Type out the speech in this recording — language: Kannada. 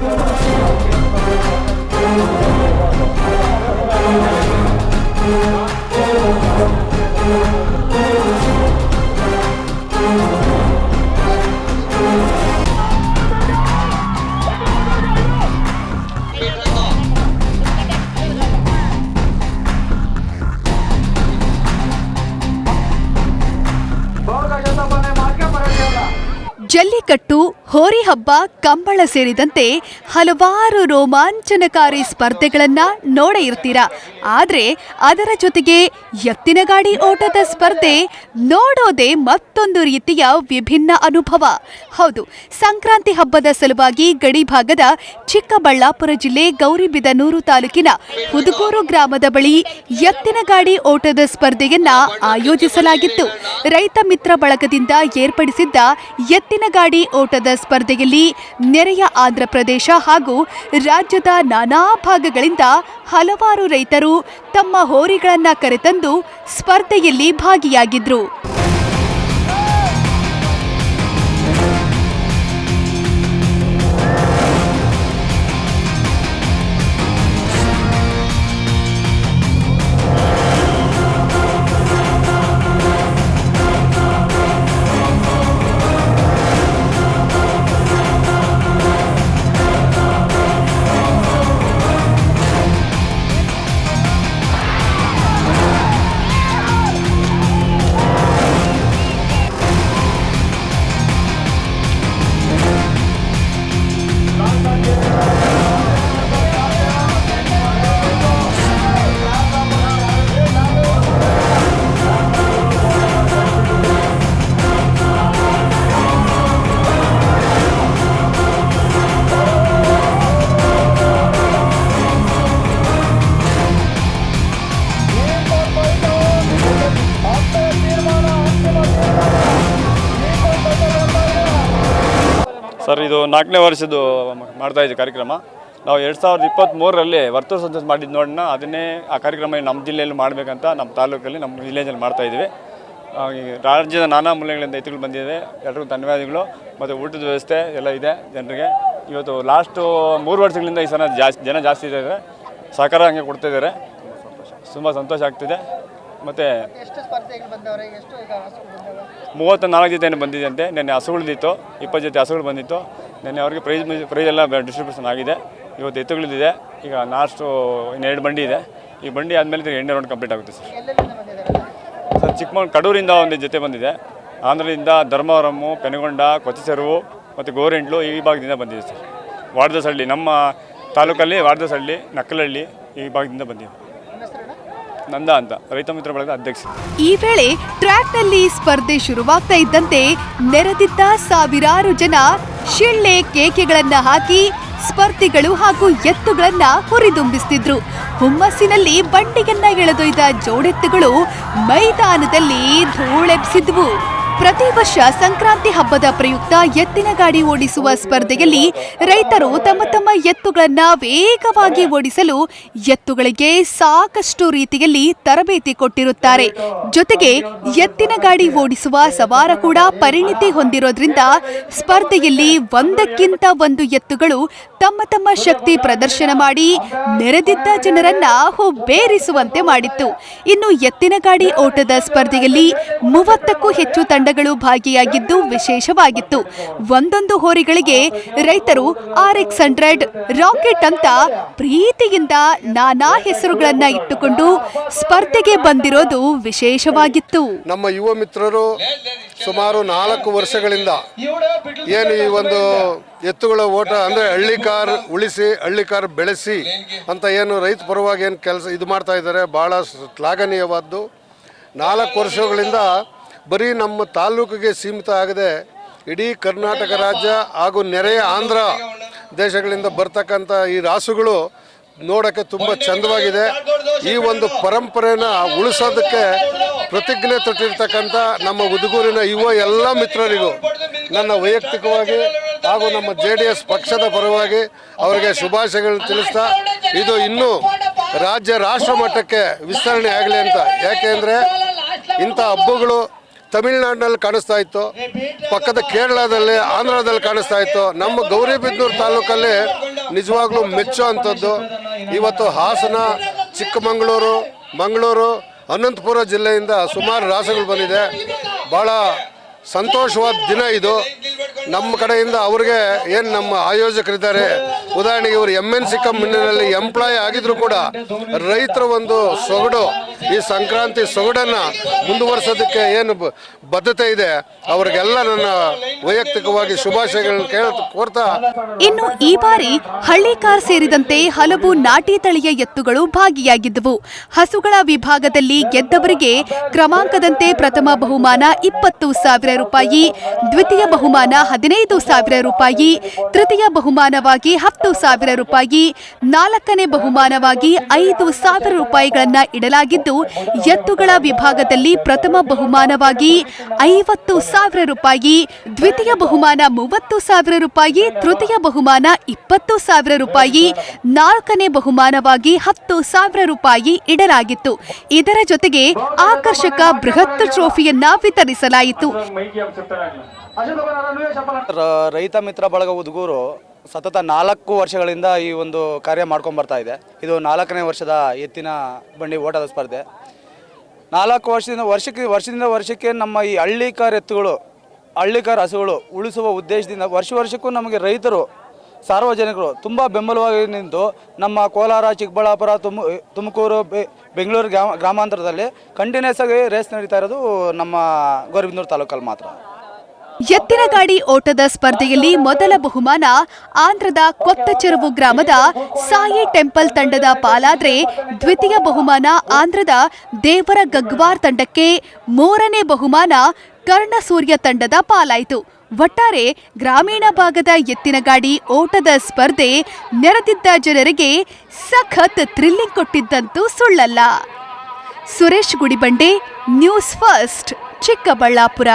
Thank you. ಜಲ್ಲಿಕಟ್ಟು ಹೋರಿ ಹಬ್ಬ ಕಂಬಳ ಸೇರಿದಂತೆ ಹಲವಾರು ರೋಮಾಂಚನಕಾರಿ ಸ್ಪರ್ಧೆಗಳನ್ನ ನೋಡೇ ಇರ್ತೀರಾ? ಆದ್ರೆ ಅದರ ಜೊತೆಗೆ ಎತ್ತಿನ ಗಾಡಿ ಓಟದ ಸ್ಪರ್ಧೆ ನೋಡೋದೇ ಮತ್ತೊಂದು ರೀತಿಯ ವಿಭಿನ್ನ ಅನುಭವ. ಹೌದು, ಸಂಕ್ರಾಂತಿ ಹಬ್ಬದ ಸಲುವಾಗಿ ಗಡಿ ಭಾಗದ ಚಿಕ್ಕಬಳ್ಳಾಪುರ ಜಿಲ್ಲೆ ಗೌರಿಬಿದನೂರು ತಾಲೂಕಿನ ಹುದುಗೂರು ಗ್ರಾಮದ ಬಳಿ ಎತ್ತಿನ ಗಾಡಿ ಓಟದ ಸ್ಪರ್ಧೆಯನ್ನ ಆಯೋಜಿಸಲಾಗಿತ್ತು. ರೈತ ಮಿತ್ರ ಬಳಗದಿಂದ ಏರ್ಪಡಿಸಿದ್ದ ಎತ್ತಿನ ಗಾಡಿ ಓಟದ ಸ್ಪರ್ಧೆಯಲ್ಲಿ ನೆರೆಯ ಆಂಧ್ರಪ್ರದೇಶ ಹಾಗೂ ರಾಜ್ಯದ ನಾನಾ ಭಾಗಗಳಿಂದ ಹಲವಾರು ರೈತರು ತಮ್ಮ ಹೋರಿಗಳನ್ನು ಕರೆತಂದು ಸ್ಪರ್ಧೆಯಲ್ಲಿ ಭಾಗಿಯಾಗಿದ್ರು. ಇದು ನಾಲ್ಕನೇ ವರ್ಷದ್ದು ಮಾಡ್ತಾ ಇದ್ದೀವಿ ಕಾರ್ಯಕ್ರಮ. ನಾವು ಎರಡು ಸಾವಿರದ ಇಪ್ಪತ್ತ್ಮೂರರಲ್ಲಿ ವರ್ತೂರು ಸಂತೋಷ ಮಾಡಿದ್ದು ನೋಡೋಣ ಅದನ್ನೇ ಆ ಕಾರ್ಯಕ್ರಮ ನಮ್ಮ ಜಿಲ್ಲೆಯಲ್ಲಿ ಮಾಡಬೇಕಂತ ನಮ್ಮ ತಾಲೂಕಲ್ಲಿ, ನಮ್ಮ ವಿಲೇಜಲ್ಲಿ ಮಾಡ್ತಾ ಇದ್ದೀವಿ ರಾಜ್ಯದ ನಾನಾ ಮೂಲೆಗಳಿಂದ ಎತ್ತುಗಳು ಬಂದಿದೆ. ಎಲ್ರಿಗೂ ಧನ್ಯವಾದಗಳು. ಮತ್ತು ಊಟದ ವ್ಯವಸ್ಥೆ ಎಲ್ಲ ಇದೆ ಜನರಿಗೆ. ಇವತ್ತು ಲಾಸ್ಟು ಮೂರು ವರ್ಷಗಳಿಂದ ಈ ಸಲ ಜಾಸ್ತಿ, ಜನ ಜಾಸ್ತಿ ಇದ್ದಾರೆ. ಸಹಕಾರ ಹಂಗೆ ಕೊಡ್ತಾ ಇದ್ದಾರೆ. ತುಂಬ ಸಂತೋಷ ಆಗ್ತಿದೆ. ಮತ್ತು ಮೂವತ್ತ ನಾಲ್ಕು ಜೊತೆ ಬಂದಿದೆ ಅಂತೆ ನಿನ್ನೆ ಹಸುಗಳಿದ್ದಿತ್ತು ಇಪ್ಪತ್ತು ಜೊತೆ ಹಸುಗಳು ಬಂದಿತ್ತು. ನಿನ್ನೆ ಅವ್ರಿಗೆ ಪ್ರೈಸ್ ಪ್ರೈಸ್ ಎಲ್ಲ ಡಿಸ್ಟ್ರಿಬ್ಯೂಷನ್ ಆಗಿದೆ. ಇವತ್ತು ಎತ್ತುಗಳಿದೆ. ಈಗ ಲಾಸ್ಟು ಇನ್ನೆರಡು ಬಂಡಿ ಇದೆ. ಈ ಬಂಡಿ ಆದಮೇಲೆ ಎಂಟನೇ ರೌಂಡ್ ಕಂಪ್ಲೀಟ್ ಆಗುತ್ತೆ ಸರ್. ಸರ್ ಚಿಕ್ಕಮಗಳೂರು ಕಡೂರಿಂದ ಒಂದು ಜೊತೆ ಬಂದಿದೆ. ಆಂಧ್ರದಿಂದ ಧರ್ಮವರಮ್ಮು ಪೆನಗೊಂಡ ಕೊಚ್ಚೆಚೆರುವು ಮತ್ತು ಗೋರೆಂಟ್ಲು ಈ ಭಾಗದಿಂದ ಬಂದಿದೆ ಸರ್. ವಾರ್ದಸಹಳ್ಳಿ ನಮ್ಮ ತಾಲೂಕಲ್ಲಿ ವಾರ್ದಸಹಳ್ಳಿ ನಕ್ಕಲಹಳ್ಳಿ ಈ ಭಾಗದಿಂದ ಬಂದಿದೆ. ನಂದ ಅಂತ, ರೈತ ಮಿತ್ರ ಬಳಗದ ಅಧ್ಯಕ್ಷ. ಈ ವೇಳೆ ಟ್ರ್ಯಾಕ್ನಲ್ಲಿ ಸ್ಪರ್ಧೆ ಶುರುವಾಗ್ತಾ ಇದ್ದಂತೆ ನೆರೆದಿದ್ದ ಸಾವಿರಾರು ಜನ ಶಿಳ್ಳೆ ಕೇಕೆಗಳನ್ನ ಹಾಕಿ ಸ್ಪರ್ಧಿಗಳು ಹಾಗೂ ಎತ್ತುಗಳನ್ನ ಹುರಿದುಂಬಿಸ್ತಿದ್ರು. ಹುಮ್ಮಸ್ಸಿನಲ್ಲಿ ಬಂಡಿಯನ್ನ ಎಳೆದೊಯ್ದ ಜೋಡೆತ್ತುಗಳು ಮೈದಾನದಲ್ಲಿ ಧೂಳೆಬ್ಸಿದ್ವು ಪ್ರತಿ ವರ್ಷ ಸಂಕ್ರಾಂತಿ ಹಬ್ಬದ ಪ್ರಯುಕ್ತ ಎತ್ತಿನ ಗಾಡಿ ಓಡಿಸುವ ಸ್ಪರ್ಧೆಯಲ್ಲಿ ರೈತರು ತಮ್ಮ ತಮ್ಮ ಎತ್ತುಗಳನ್ನು ವೇಗವಾಗಿ ಓಡಿಸಲು ಎತ್ತುಗಳಿಗೆ ಸಾಕಷ್ಟು ರೀತಿಯಲ್ಲಿ ತರಬೇತಿ ಕೊಟ್ಟಿರುತ್ತಾರೆ. ಜೊತೆಗೆ ಎತ್ತಿನ ಗಾಡಿ ಓಡಿಸುವ ಸವಾರ ಕೂಡ ಪರಿಣಿತಿ ಹೊಂದಿರೋದ್ರಿಂದ ಸ್ಪರ್ಧೆಯಲ್ಲಿ ಒಂದಕ್ಕಿಂತ ಒಂದು ಎತ್ತುಗಳು ತಮ್ಮ ತಮ್ಮ ಶಕ್ತಿ ಪ್ರದರ್ಶನ ಮಾಡಿ ನೆರೆದಿದ್ದ ಜನರನ್ನ ಹುಬ್ಬೇರಿಸುವಂತೆ ಮಾಡಿತ್ತು. ಇನ್ನು ಎತ್ತಿನ ಗಾಡಿ ಓಟದ ಸ್ಪರ್ಧೆಯಲ್ಲಿ ಮೂವತ್ತಕ್ಕೂ ಹೆಚ್ಚು ತಂಡಗಳು ಭಾಗಿಯಾಗಿದ್ದು ವಿಶೇಷವಾಗಿತ್ತು. ಒಂದೊಂದು ಹೋರಿಗಳಿಗೆ ರೈತರು ಆರ್ ಎಕ್ಸ್ ಹಂಡ್ರೆಡ್, ರಾಕೆಟ್ ಅಂತ ಪ್ರೀತಿಯಿಂದ ನಾನಾ ಹೆಸರುಗಳನ್ನ ಇಟ್ಟುಕೊಂಡು ಸ್ಪರ್ಧೆಗೆ ಬಂದಿರೋದು ವಿಶೇಷವಾಗಿತ್ತು. ನಮ್ಮ ಯುವ ಮಿತ್ರರು ಸುಮಾರು ನಾಲ್ಕು ವರ್ಷಗಳಿಂದ ಏನು ಈ ಒಂದು ಎತ್ತುಗಳ ಓಟ ಅಂದರೆ ಹಳ್ಳಿ ಕಾರ್ ಉಳಿಸಿ, ಹಳ್ಳಿ ಕಾರ್ ಬೆಳೆಸಿ ಅಂತ ಏನು ರೈತ ಪರವಾಗಿ ಏನು ಕೆಲಸ ಇದು ಮಾಡ್ತಾ ಇದ್ದಾರೆ ಭಾಳ ಶ್ಲಾಘನೀಯವಾದ್ದು. ನಾಲ್ಕು ವರ್ಷಗಳಿಂದ ಬರೀ ನಮ್ಮ ತಾಲೂಕಿಗೆ ಸೀಮಿತ ಆಗದೆ ಇಡೀ ಕರ್ನಾಟಕ ರಾಜ್ಯ ಹಾಗೂ ನೆರೆಯ ಆಂಧ್ರ ದೇಶಗಳಿಂದ ಬರ್ತಕ್ಕಂಥ ಈ ರಾಸುಗಳು ನೋಡೋಕ್ಕೆ ತುಂಬ ಚಂದವಾಗಿದೆ. ಈ ಒಂದು ಪರಂಪರೆನ ಉಳಿಸೋದಕ್ಕೆ ಪ್ರತಿಜ್ಞೆ ತೊಟ್ಟಿರ್ತಕ್ಕಂಥ ನಮ್ಮ ಉದುಗೂರಿನ ಯುವ ಎಲ್ಲ ಮಿತ್ರರಿಗೂ ನನ್ನ ವೈಯಕ್ತಿಕವಾಗಿ ಹಾಗೂ ನಮ್ಮ ಜೆ ಡಿ ಎಸ್ ಪಕ್ಷದ ಪರವಾಗಿ ಅವರಿಗೆ ಶುಭಾಶಯಗಳನ್ನು ತಿಳಿಸ್ತಾ ಇದು ಇನ್ನೂ ರಾಜ್ಯ ರಾಷ್ಟ್ರ ಮಟ್ಟಕ್ಕೆ ವಿಸ್ತರಣೆ ಆಗಲಿ ಅಂತ. ಯಾಕೆಂದರೆ ಇಂಥ ಹಬ್ಬಗಳು ತಮಿಳ್ನಾಡಿನಲ್ಲಿ ಕಾಣಿಸ್ತಾ ಇತ್ತು. ಪಕ್ಕದ ಕೇರಳದಲ್ಲಿ, ಆಂಧ್ರದಲ್ಲಿ ಕಾಣಿಸ್ತಾ ಇತ್ತು. ನಮ್ಮ ಗೌರಿಬಿದನೂರು ತಾಲೂಕಲ್ಲಿ ನಿಜವಾಗ್ಲೂ ಮೆಚ್ಚೋ ಅಂಥದ್ದು. ಇವತ್ತು ಹಾಸನ, ಚಿಕ್ಕಮಗಳೂರು, ಮಂಗಳೂರು, ಅನಂತಪುರ ಜಿಲ್ಲೆಯಿಂದ ಸುಮಾರು ರಾಸಗಳು ಬಂದಿದೆ. ಭಾಳ ಸಂತೋಷವಾದ ದಿನ ಇದು. ನಮ್ಮ ಕಡೆಯಿಂದ ಅವ್ರಿಗೆ ಏನು ನಮ್ಮ ಆಯೋಜಕರಿದ್ದಾರೆ, ಉದಾಹರಣೆಗೆ ಇವರು ಎಂ ಎನ್ ಸಿ ಕಂಪನಿನಲ್ಲಿ ಎಂಪ್ಲಾಯ್ ಆಗಿದ್ರು ಕೂಡ ರೈತರ ಒಂದು ಸೊಗಡು, ಈ ಸಂಕ್ರಾಂತಿ ಸೊಗಡನ್ನು ಮುಂದುವರ್ಸೋದಕ್ಕೆ ಏನು ಬದ್ಧತೆ ಇದೆ, ಅವರಿಗೆಲ್ಲ ನನ್ನ ವೈಯಕ್ತಿಕವಾಗಿ ಶುಭಾಶಯಗಳನ್ನು ಕೇಳ, ಕೋರ್ತಾ ಇನ್ನು ಈ ಬಾರಿ ಹಳ್ಳಿ ಕಾರ್ ಸೇರಿದಂತೆ ಹಲವು ನಾಟಿ ತಳಿಯ ಎತ್ತುಗಳು ಭಾಗಿಯಾಗಿದ್ದವು. ಹಸುಗಳ ವಿಭಾಗದಲ್ಲಿ ಗೆದ್ದವರಿಗೆ ಕ್ರಮಾಂಕದಂತೆ ಪ್ರಥಮ ಬಹುಮಾನ ಇಪ್ಪತ್ತು ಸಾವಿರ ರೂಪಾಯಿ, ದ್ವಿತೀಯ ಬಹುಮಾನ ಹದಿನೈದು ಸಾವಿರ ರೂಪಾಯಿ, ತೃತೀಯ ಬಹುಮಾನವಾಗಿ ಹತ್ತು ಸಾವಿರ ರೂಪಾಯಿ, ನಾಲ್ಕನೇ ಬಹುಮಾನವಾಗಿ ಐದು ಸಾವಿರ ರೂಪಾಯಿಗಳನ್ನು ಇಡಲಾಗಿದ್ದು, ಎತ್ತುಗಳ ವಿಭಾಗದಲ್ಲಿ ಪ್ರಥಮ ಬಹುಮಾನವಾಗಿ ಐವತ್ತು ಸಾವಿರ ರೂಪಾಯಿ, ದ್ವಿತೀಯ ಬಹುಮಾನ ಮೂವತ್ತು ಸಾವಿರ ರೂಪಾಯಿ, ತೃತೀಯ ಬಹುಮಾನ ಇಪ್ಪತ್ತು ಸಾವಿರ ರೂಪಾಯಿ, ನಾಲ್ಕನೇ ಬಹುಮಾನವಾಗಿ ಹತ್ತು ಸಾವಿರ ರೂಪಾಯಿ ಇಡಲಾಗಿತ್ತು. ಇದರ ಜೊತೆಗೆ ಆಕರ್ಷಕ ಬೃಹತ್ ಟ್ರೋಫಿಯನ್ನ ವಿತರಿಸಲಾಯಿತು. ರೈತ ಮಿತ್ರ ಬಳಗ ಉದ್ಗೂರು ಸತತ ನಾಲ್ಕು ವರ್ಷಗಳಿಂದ ಈ ಒಂದು ಕಾರ್ಯ ಮಾಡ್ಕೊಂಡು ಬರ್ತಾ ಇದೆ. ಇದು ನಾಲ್ಕನೇ ವರ್ಷದ ಎತ್ತಿನ ಬಂಡಿ ಓಟದ ಸ್ಪರ್ಧೆ. ನಾಲ್ಕು ವರ್ಷದಿಂದ ವರ್ಷಕ್ಕೆ ವರ್ಷದಿಂದ ವರ್ಷಕ್ಕೆ ನಮ್ಮ ಈ ಹಳ್ಳಿಕಾರ್ ಎತ್ತುಗಳು ಹಳ್ಳಿಕಾರ್ ಹಸುಗಳು ಉಳಿಸುವ ಉದ್ದೇಶದಿಂದ ವರ್ಷ ವರ್ಷಕ್ಕೂ ನಮಗೆ ರೈತರು ಸಾರ್ವಜನಿಕರು ತುಂಬ ಬೆಂಬಲವಾಗಿ ನಿಂತು ನಮ್ಮ ಕೋಲಾರ ಚಿಕ್ಕಬಳ್ಳಾಪುರ ತುಮ ತುಮಕೂರು ಬೆ- ಬೆಂಗಳೂರು ಗ್ರಾಮ ಗ್ರಾಮಾಂತರದಲ್ಲಿ ಕಂಟಿನ್ಯೂಸ್ ಆಗಿ ರೇಸ್ ನಡೀತಾ ಇರೋದು ನಮ್ಮ ಗೌರಿಬಿದನೂರು ತಾಲೂಕಲ್ಲಿ ಮಾತ್ರ. ಎತ್ತಿನ ಗಾಡಿ ಓಟದ ಸ್ಪರ್ಧೆಯಲ್ಲಿ ಮೊದಲ ಬಹುಮಾನ ಆಂಧ್ರದ ಕೊತ್ತಚೆರುವು ಗ್ರಾಮದ ಸಾಯಿ ಟೆಂಪಲ್ ತಂಡದ ಪಾಲಾದ್ರೆ ದ್ವಿತೀಯ ಬಹುಮಾನ ಆಂಧ್ರದ ದೇವರ ಗಗ್ವಾರ್ ತಂಡಕ್ಕೆ ಮೂರನೇ ಬಹುಮಾನ ಕರ್ಣಸೂರ್ಯ ತಂಡದ ಪಾಲಾಯಿತು. ಒಟ್ಟಾರೆ ಗ್ರಾಮೀಣ ಭಾಗದ ಎತ್ತಿನಗಾಡಿ ಓಟದ ಸ್ಪರ್ಧೆ ನೆರೆದಿದ್ದ ಜನರಿಗೆ ಸಖತ್ ಥ್ರಿಲ್ಲಿಂಗ್ ಕೊಟ್ಟಿದ್ದಂತೂ ಸುಳ್ಳಲ್ಲ. Suresh Gudibande, news first, Chikkaballapur.